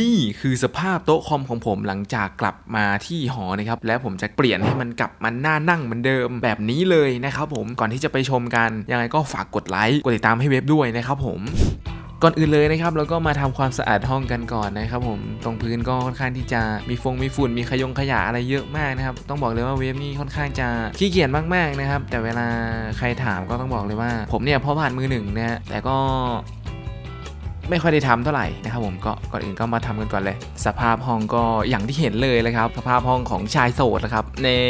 นี่คือสภาพโต๊ะคอมของผมหลังจากกลับมาที่หอนะครับ และผมจะเปลี่ยนให้มันกลับมาหน้านั่งเหมือนเดิมแบบนี้เลยนะครับผมก่อนที่จะไปชมกัน ยังไงก็ฝากกดไลค์กดติดตามให้เว็บด้วยนะครับผมก่อนอื่นเลยนะครับเราก็มาทำความสะอาดห้องกันก่อนนะครับผมตรงพื้นก็ค่อนข้างที่จะมีฟงมีฝุ่นมีขยงขยะอะไรเยอะมากนะครับต้องบอกเลยว่าเว็บนี่ค่อนข้างจะขี้เกียจมากๆนะครับแต่เวลาใครถามก็ต้องบอกเลยว่า ผมเนี่ยพอผ่านมือหนึ่งนะแต่ก็ ไม่ค่อยได้ทำเท่าไหร่นะครับผมก็ก่อนอื่นก็มาทำกันก่อนเลย สภาพห้องก็อย่างที่เห็นเลยเลยครับ สภาพห้องของชายโสดนะครับเน่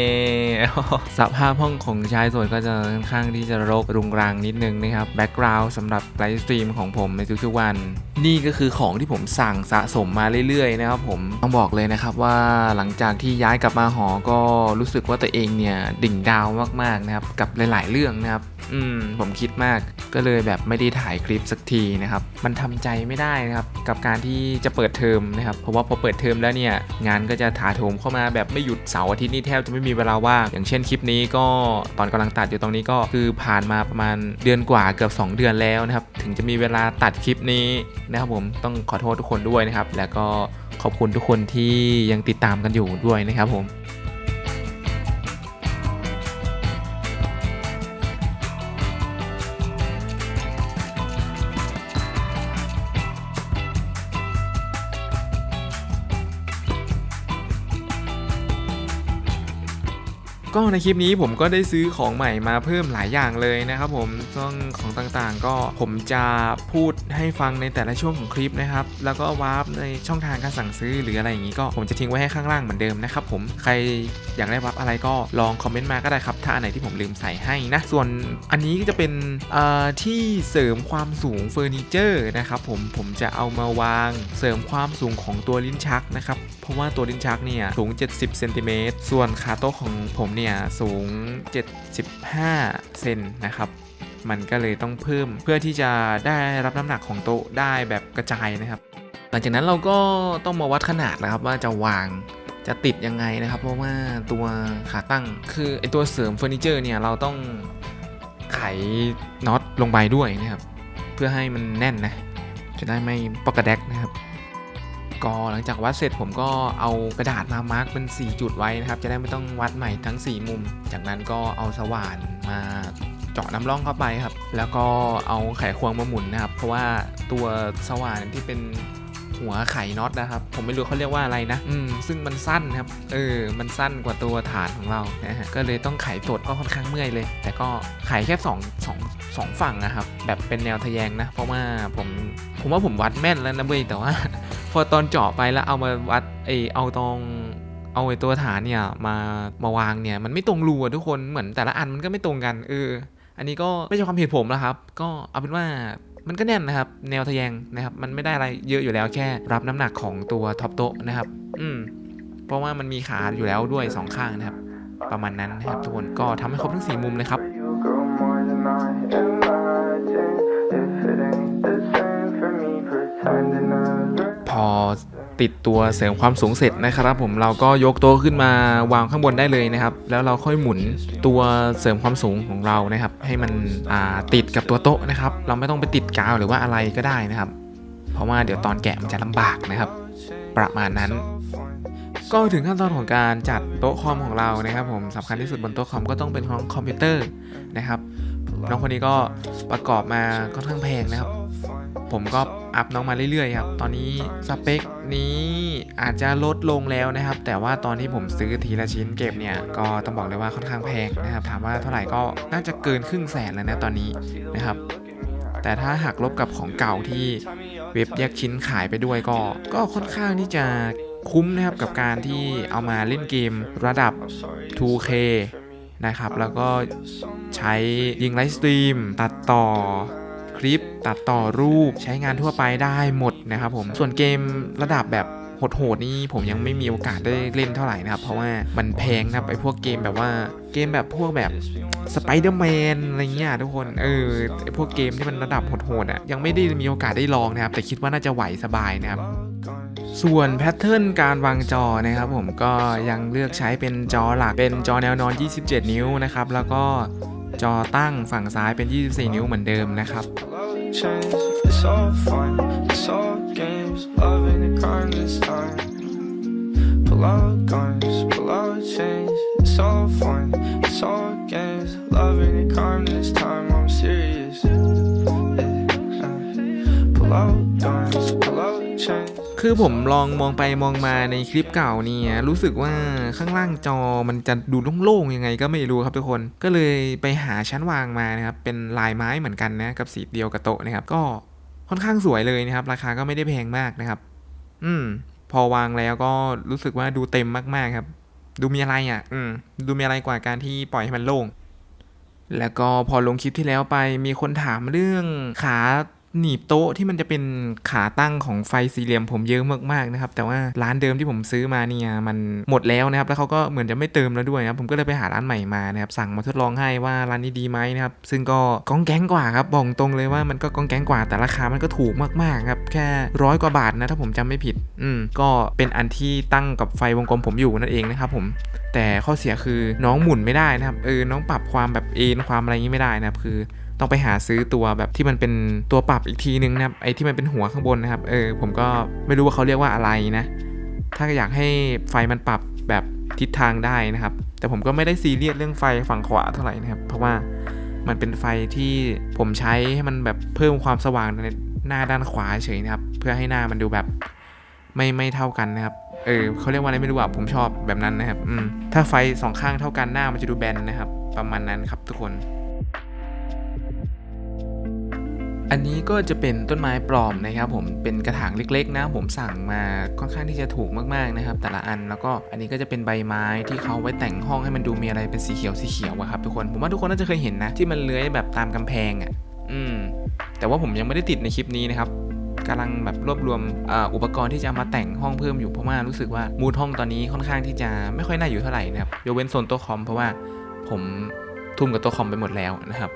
สภาพห้องของชายโสดก็จะค่อนข้างที่จะรกรุงรังนิดนึงนะครับแบ็กกราวด์สำหรับไลฟ์สตรีมของผมในทุกๆวัน นี่ก็คือของที่ผมสั่งสะสมมาเรื่อยๆนะครับผมต้องบอกเลยนะครับว่าหลังจากที่ย้ายกลับมาหอก็รู้สึกว่าตัวเองเนี่ยดิ่งดาวมากๆนะครับกับหลาย ๆ เรื่องนะครับอืมผมคิดมากก็เลยแบบไม่ได้ถ่ายคลิปสักทีนะครับมันทำใจไม่ได้นะครับกับการที่จะเปิดเทอมนะครับเพราะว่าพอเปิดเทอมแล้วเนี่ยงานก็จะถาโถมเข้ามาแบบไม่หยุดเสาร์อาทิตย์นี่แทบจะไม่มีเวลาว่างอย่างเช่นคลิปนี้ก็ตอนกำลังตัดอยู่ตรงนี้ก็คือผ่านมาประมาณเดือนกว่าเกือบ 2 เดือนแล้วนะครับถึงจะมีเวลาตัดคลิปนี้นะครับผมต้องขอโทษทุกคนด้วยนะครับแล้วก็ขอบคุณทุกคนที่ยังติดตามกันอยู่ด้วยนะครับผม ก็ในคลิปนี้ผมก็ได้ซื้อของใหม่มาเพิ่มหลายอย่างเลยนะครับผมซึ่งของต่างๆ ก็ผมจะพูดให้ฟังในแต่ละช่วงของคลิปนะครับ แล้วก็วาร์ปในช่องทางการสั่งซื้อหรืออะไรอย่างนี้ก็ผมจะทิ้งไว้ให้ข้างล่างเหมือนเดิมนะครับผมใครอยากได้วาร์ปอะไรก็ลองคอมเมนต์มาก็ได้ครับ ถ้าอันไหนที่ผมลืมใส่ให้นะ ส่วนอันนี้ก็จะเป็นที่เสริมความสูงเฟอร์นิเจอร์นะครับผมผมจะเอามาวางเสริมความสูงของตัวลิ้นชักนะครับเพราะว่าตัวลิ้นชักเนี่ยสูง 70เซนติเมตรส่วนขาโต๊ะของผมเนี่ยสูง 75เซนนะครับมันก็เลยต้องเพิ่มเพื่อที่จะได้รับน้ำหนักของโต๊ะได้แบบกระจายนะครับ หลังจากนั้นเราก็ต้องมาวัดขนาดนะครับว่าจะวาง จะติดยังไงนะครับ เพราะว่าตัวขาตั้งคือไอตัวเสริมเฟอร์นิเจอร์เนี่ยเราต้องไขน็อตลงไปด้วยนะครับ เพื่อให้มันแน่นนะ จะได้ไม่ปกกระแดกนะครับ ก็หลังจากวัดเสร็จผมก็เอากระดาษมามาร์กเป็น 4 จุดไว้นะครับ จะได้ไม่ต้องวัดใหม่ทั้ง 4 มุม จากนั้นก็เอาสว่านมาเจาะน้ำร่องเข้าไปครับ แล้วก็เอาไขควงมาหมุนนะครับ เพราะว่าตัวสว่านที่เป็น หัวไขน็อตนะครับ ผมไม่รู้เขาเรียกว่าอะไรนะ อืม ซึ่งมันสั้นครับ เออ มันสั้นกว่าตัวฐานของเรานะฮะก็เลยต้องไขสดก็ค่อนข้างเมื่อยเลย แต่ก็ไขแค่2 2 2ฝั่งนะครับ แบบเป็นแนวทะแยงนะ เพราะว่าผมผมว่าผมวัดแม่นแล้วนะเว้ยแต่ว่า พอตอนเจาะไปแล้วเอามาวัดไอเอาตรงเอาไอตัวฐานเนี่ยมามาวางเนี่ยมันไม่ตรงรูอะทุกคนเหมือนแต่ละอันมันก็ไม่ตรงกันเอออันนี้ก็ไม่ใช่ความผิดผมนะครับ ก็เอาเป็นว่า มันก็แน่นนะครับ แนวทะแยงนะครับ มันไม่ได้อะไรเยอะอยู่แล้วแค่ รับน้ำหนักของตัวท็อปโต๊ะนะครับ อืมเพราะว่ามันมีขาอยู่แล้วด้วยสองข้างนะครับ ประมาณนั้นนะครับทุกคนก็ทำให้ครบทั้งสี่มุมเลยครับ พอ ติดตัวเสริมความสูงเสร็จนะครับผมเราก็ยกโต๊ะขึ้นมาวางข้างบนได้เลยนะครับ แล้วเราค่อยหมุนตัวเสริมความสูงของเรานะครับ ให้มันติดกับตัวโต๊ะนะครับ เราไม่ต้องไปติดกาวหรือว่าอะไรก็ได้นะครับ เพราะว่าเดี๋ยวตอนแกะมันจะลำบากนะครับ ประมาณนั้นก็ถึงขั้นตอนของการจัดโต๊ะคอมของเรานะครับผมสำคัญที่สุดบนโต๊ะคอมก็ต้องเป็นของคอมพิวเตอร์นะครับน้องคนนี้ก็ประกอบมาค่อนข้างแพงนะครับ ผมก็อัพน้องมาเรื่อยๆครับ ตอนนี้สเปคนี้อาจจะลดลงแล้วนะครับ แต่ว่าตอนที่ผมซื้อทีละชิ้นเก็บเนี่ยก็ต้องบอกเลยว่าค่อนข้างแพงนะครับ ถามว่าเท่าไหร่ก็น่าจะเกินครึ่งแสนแล้วนะตอนนี้นะครับแต่ถ้าหักลบกับของเก่าที่เว็บแยกชิ้นขายไปด้วยก็ ก็ค่อนข้างที่จะคุ้มนะครับกับการที่เอามาเล่นเกมระดับ 2K นะครับ แล้วก็ใช้ยิงไลฟ์สตรีม ตัดต่อ คลิป ตัดต่อรูปใช้งานทั่วไปได้หมดนะครับผม ส่วนเกมระดับแบบโหดๆนี่ผมยังไม่มีโอกาสได้เล่นเท่าไหร่นะครับ เพราะว่ามันแพงนะครับไอพวกเกมแบบว่าเกมแบบพวกแบบสไปเดอร์แมนอะไรเงี้ยทุกคนเออไอพวกเกมที่มันระดับโหดๆอะยังไม่ได้มีโอกาสได้ลองนะครับ แต่คิดว่าน่าจะไหวสบายนะครับส่วนแพทเทิร์นการวางจอนะครับผมก็ยังเลือกใช้เป็นจอหลักเป็นจอแนวนอน 27 นิ้วนะครับ แล้วก็ จอตั้งฝั่งซ้ายเป็น 24 นิ้วเหมือนเดิมนะครับ Change, it's all fun, it's all games. Love ain't a คือผมลองมองไปมองมาในคลิปเก่าเนี่ยรู้สึกว่าข้างล่างจอมันจะดูโล่งๆยังไงก็ไม่รู้ครับทุกคนก็เลยไปหาชั้นวางมานะครับเป็นลายไม้เหมือนกันนะกับสีเดียวกับโต๊ะนะครับก็ค่อนข้างสวยเลยนะครับ ราคาก็ไม่ได้แพงมากนะครับ อืม พอวางแล้วก็รู้สึกว่าดูเต็มมากๆครับ ดูมีอะไรอะ อืม ดูมีอะไรกว่าการที่ปล่อยให้มันโล่งแล้วก็พอลงคลิปที่แล้วไปมีคนถามเรื่องขา หนีบโต๊ะที่มันจะเป็นขาตั้งของไฟสี่เหลี่ยมผมเยอะมากๆนะครับ แต่ว่าร้านเดิมที่ผมซื้อมาเนี่ยมันหมดแล้วนะครับ แล้วเขาก็เหมือนจะไม่เติมแล้วด้วยนะครับผมก็เลยไปหาร้านใหม่มานะครับ สั่งมาทดลองให้ว่าร้านนี้ดีไหมนะครับ ซึ่งก็ก้องแก๊งกว่าครับ บอกตรงเลยว่ามันก็ก้องแก๊งกว่า แต่ราคามันก็ถูกมากๆครับ แค่ร้อยกว่าบาทนะถ้าผมจำไม่ผิด อืม ก็เป็นอันที่ตั้งกับไฟวงกลมผมอยู่นั่นเองนะครับผม แต่ข้อเสียคือน้องหมุนไม่ได้นะครับ เออ น้องปรับความแบบเอนความอะไรอย่างนี้ไม่ได้นะครับ คือ ต้องไปหาซื้อตัวแบบที่มันเป็นตัวปรับอีกทีนึงนะครับไอ้ที่มันเป็นหัวข้างบนนะครับเออผมก็ไม่รู้ว่าเขาเรียกว่าอะไรนะ ถ้าอยากให้ไฟมันปรับแบบทิศทางได้นะครับ แต่ผมก็ไม่ได้ซีเรียสเรื่องไฟฝั่งขวาเท่าไหร่นะครับ เพราะว่ามันเป็นไฟที่ผมใช้ให้มันแบบเพิ่มความสว่างในหน้าด้านขวาเฉยนะครับ เพื่อให้หน้ามันดูแบบไม่ไม่เท่ากันนะครับเออเขาเรียกว่าอะไรไม่รู้อะผมชอบแบบนั้นนะครับอืมถ้าไฟสองข้างเท่ากันหน้ามันจะดูแบนนะครับ ประมาณนั้นครับทุกคน อันนี้ก็จะเป็นต้นไม้ปลอมนะครับ ผมเป็นกระถางเล็ก ๆ นะ ผมสั่งมาค่อนข้างที่จะถูกมากๆนะครับ แต่ละอันแล้วก็อันนี้ก็จะเป็นใบไม้ที่เขาไว้แต่งห้องให้มันดูมีอะไรเป็นสีเขียวสีเขียวอะครับทุกคนผมว่าทุกคนน่าจะเคยเห็นนะ ที่มันเลื้อยแบบตามกำแพงอะอืม แต่ว่าผมยังไม่ได้ติดในคลิปนี้นะครับกำลังแบบรวบรวมอ,อุปกรณ์ที่จะมาแต่งห้องเพิ่มอยู่เพราะว่ารู้สึกว่ามูดห้องตอนนี้ค่อนข้างที่จะไม่ค่อยน่าอยู่เท่าไหร่นะครับยกเว้นโซนโต๊ะคอมเพราะว่าผมทุ่มกับโต๊ะคอมไปหมดแล้วนะครับ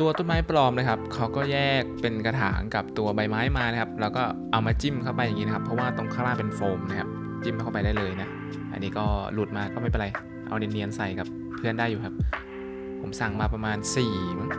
ตัวต้นไม้ปลอมนะครับเขาก็แยกเป็นกระถางกับตัวใบไม้มานะครับ แล้วก็เอามาจิ้มเข้าไปอย่างนี้นะครับ เพราะว่าตรงข้างล่างเป็นโฟมนะครับ จิ้มเข้าไปได้เลยนะ อันนี้ก็หลุดมาก็ไม่เป็นไร เอาเนียนๆใส่กับเพื่อนได้อยู่ครับ ผมสั่งมาประมาณ4มั้ง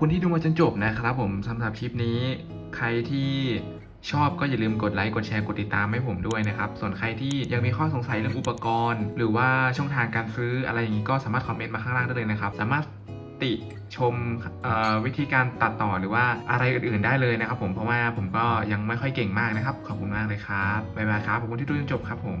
คุณที่ดูมาจนจบนะครับผมสำหรับคลิปนี้ใครที่ชอบก็อย่าลืมกดไลค์กดแชร์กดติดตามให้ผมด้วยนะครับ ส่วนใครที่ยังมีข้อสงสัยเรื่องอุปกรณ์ หรือว่าช่องทางการซื้ออะไรอย่างนี้ก็สามารถคอมเมนต์มาข้างล่างได้เลยนะครับ สามารถติชมวิธีการตัดต่อหรือว่าอะไรอื่นๆได้เลยนะครับผมเพราะว่าผมก็ยังไม่ค่อยเก่งมากนะครับ ขอบคุณมากเลยครับบ๊ายบายครับขอบคุณที่ดูจนจบครับผม